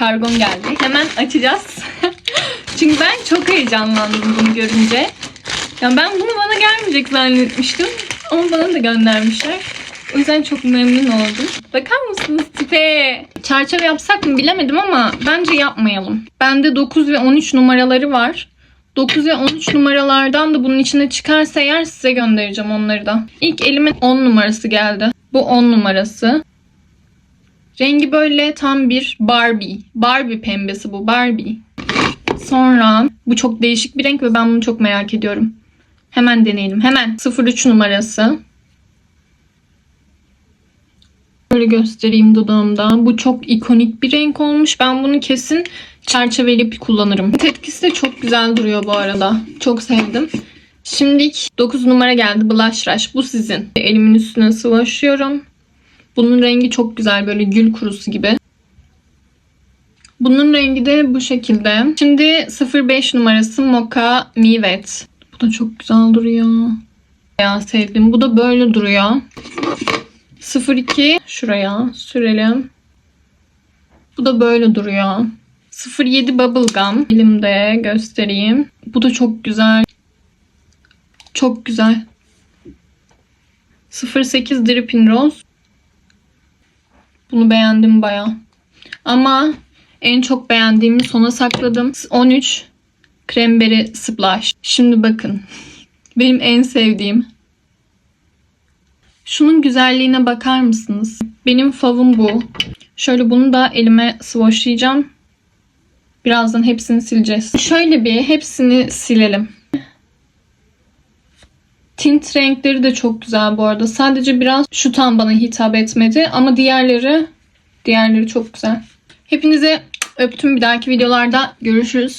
Kargom geldi. Hemen açacağız. Çünkü ben çok heyecanlandım bunu görünce. Ya ben bunu bana gelmeyecek zannetmiştim. Ama bana da göndermişler. O yüzden çok memnun oldum. Bakar mısınız tipe? Çerçeve yapsak mı bilemedim ama bence yapmayalım. Bende 9 ve 13 numaraları var. 9 ve 13 numaralardan da bunun içine çıkarsa eğer size göndereceğim onları da. İlk elime 10 numarası geldi. Bu 10 numarası. Rengi böyle tam bir Barbie. Barbie pembesi bu Barbie. Sonra bu çok değişik bir renk ve ben bunu çok merak ediyorum. Hemen deneyelim. Hemen 03 numarası. Böyle göstereyim dudağımda. Bu çok ikonik bir renk olmuş. Ben bunu kesin çerçeveleyip kullanırım. Etkisi de çok güzel duruyor bu arada. Çok sevdim. Şimdi 9 numara geldi Blush Rush. Bu sizin. Elimin üstüne sıvaşıyorum. Bunun rengi çok güzel böyle gül kurusu gibi. Bunun rengi de bu şekilde. Şimdi 05 numarası Mocha Mivet. Bu da çok güzel duruyor. Ya sevdim. Bu da böyle duruyor. 02 şuraya sürelim. Bu da böyle duruyor. 07 Bubblegum elimde göstereyim. Bu da çok güzel. Çok güzel. 08 Dripping Rose. Bunu beğendim baya. Ama en çok beğendiğimi sona sakladım. 13 Cranberry Splash. Şimdi bakın. Benim en sevdiğim. Şunun güzelliğine bakar mısınız? Benim favım bu. Şöyle bunu da elime swatchlayacağım. Birazdan hepsini sileceğiz. Şöyle bir hepsini silelim. Tint renkleri de çok güzel bu arada. Sadece biraz şu tam bana hitap etmedi ama diğerleri diğerleri çok güzel. Hepinize öptüm. Bir dahaki videolarda görüşürüz.